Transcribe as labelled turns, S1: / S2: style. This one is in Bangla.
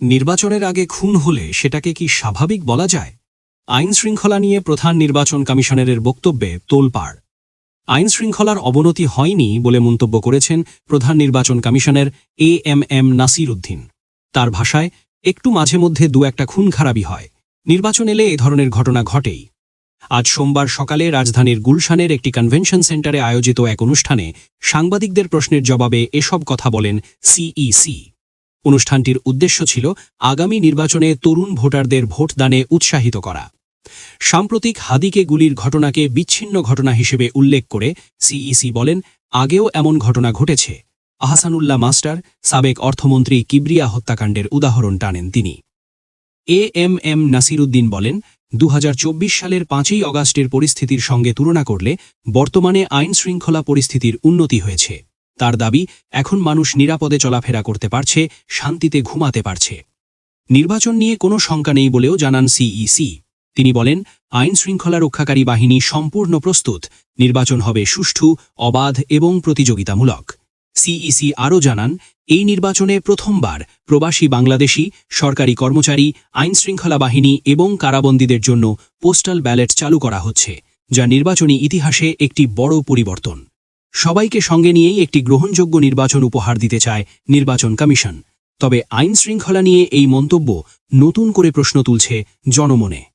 S1: নির্বাচনের আগে খুন হলে সেটাকে কি স্বাভাবিক বলা যায়? আইন শৃঙ্খলা নিয়ে প্রধান নির্বাচন কমিশনারের বক্তব্যে তোলপাড়। আইন শৃঙ্খলার অবনতি হয়নি বলে মন্তব্য করেছেন প্রধান নির্বাচন commissioner A M M Nasir Uddin. তার ভাষায়, একটু মাঝে মধ্যে দু একটা খুন খারাপই হয়। নির্বাচন এলে এ ধরনের ঘটনা ঘটেই। আজ সোমবার সকালে রাজধানীর গুলশানের একটি কনভেনশন সেন্টারে আয়োজিত এক অনুষ্ঠানে সাংবাদিকদের প্রশ্নের জবাবে এসব কথা বলেন সিইসি অনুষ্ঠানটির উদ্দেশ্য ছিল আগামী নির্বাচনে তরুণ ভোটারদের ভোটদানে উৎসাহিত করা। সাম্প্রতিক হাদিকে গুলির ঘটনাকে বিচ্ছিন্ন ঘটনা হিসেবে উল্লেখ করে সিইসি বলেন, আগেও এমন ঘটনা ঘটেছে। আহসানুল্লাহ মাস্টার, সাবেক অর্থমন্ত্রী কিবরিয়া হত্যাকাণ্ডের উদাহরণ টানেন তিনি। এ এম এম নাসিরুদ্দিন বলেন দু হাজার চব্বিশ সালের পাঁচই অগাস্টের পরিস্থিতির সঙ্গে তুলনা করলে বর্তমানে আইন শৃঙ্খলা পরিস্থিতির উন্নতি হয়েছে। তার দাবি, এখন মানুষ নিরাপদে চলাফেরা করতে পারছে, শান্তিতে ঘুমাতে পারছে। নির্বাচন নিয়ে কোনো শঙ্কা নেই বলেও জানান সিইসি তিনি বলেন, আইন শৃঙ্খলা রক্ষাকারী বাহিনী সম্পূর্ণ প্রস্তুত, নির্বাচন হবে সুষ্ঠু, অবাধ এবং প্রতিযোগিতামূলক। সিইসি আরও জানান, এই নির্বাচনে প্রথমবার প্রবাসী বাংলাদেশি, সরকারি কর্মচারী, আইন শৃঙ্খলা বাহিনী এবং কারাবন্দীদের জন্য পোস্টাল ব্যালট চালু করা হচ্ছে, যা নির্বাচনী ইতিহাসে একটি বড় পরিবর্তন। সবাইকে সঙ্গে নিয়েই একটি গ্রহণযোগ্য নির্বাচন উপহার দিতে চায় নির্বাচন কমিশন। তবে আইন শৃঙ্খলা নিয়ে এই মন্তব্য নতুন করে প্রশ্ন তুলছে জনমনে।